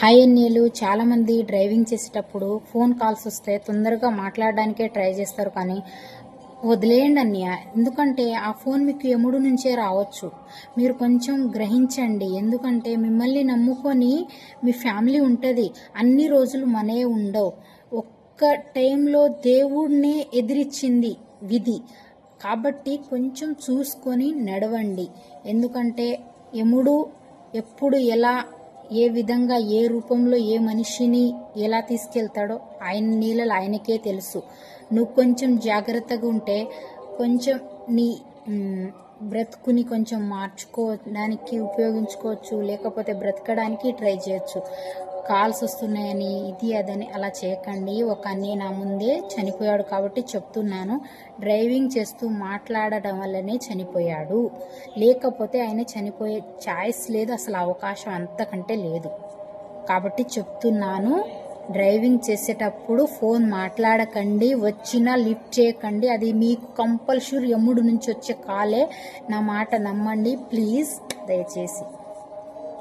Hi అన్నీలు చాలామంది driving చేసేటప్పుడు phone calls వస్తే తొందరగా మాట్లాడడానికే ట్రై చేస్తారు కానీ వదిలేయండి అన్నయ్య. ఎందుకంటే ఆ ఫోన్ మీకు ఎముడు నుంచే రావచ్చు. మీరు కొంచెం గ్రహించండి. ఎందుకంటే మిమ్మల్ని నమ్ముకొని మీ ఫ్యామిలీ ఉంటుంది. అన్ని రోజులు మనే ఉండవు. ఒక్క టైంలో దేవుడినే ఎదిరించింది విధి. కాబట్టి కొంచెం చూసుకొని నడవండి. ఎందుకంటే యముడు ఎప్పుడు ఎలా ఏ విధంగా ఏ రూపంలో ఏ మనిషిని ఎలా తీసుకెళ్తాడో ఆయన నీళ్ళలు ఆయనకే తెలుసు. నువ్వు కొంచెం జాగ్రత్తగా ఉంటే కొంచెం నీ బ్రతుకుని కొంచెం మార్చుకోవడానికి ఉపయోగించుకోవచ్చు లేకపోతే బ్రతకడానికి ట్రై చేయొచ్చు. కాల్స్ వస్తున్నాయని ఇది అదని అలా చేయకండి. ఒక అన్నీ నా ముందే చనిపోయాడు కాబట్టి చెప్తున్నాను. డ్రైవింగ్ చేస్తూ మాట్లాడడం వల్లనే చనిపోయాడు. లేకపోతే ఆయన చనిపోయే ఛాయిస్ లేదు. అసలు అవకాశం అంతకంటే లేదు. కాబట్టి చెప్తున్నాను డ్రైవింగ్ చేసేటప్పుడు ఫోన్ మాట్లాడకండి. వచ్చినా లిఫ్ట్ చేయకండి. అది మీకు కంపల్సరీ ఎమ్ముడు నుంచి వచ్చే కాలే. నా మాట నమ్మండి. ప్లీజ్ దయచేసి.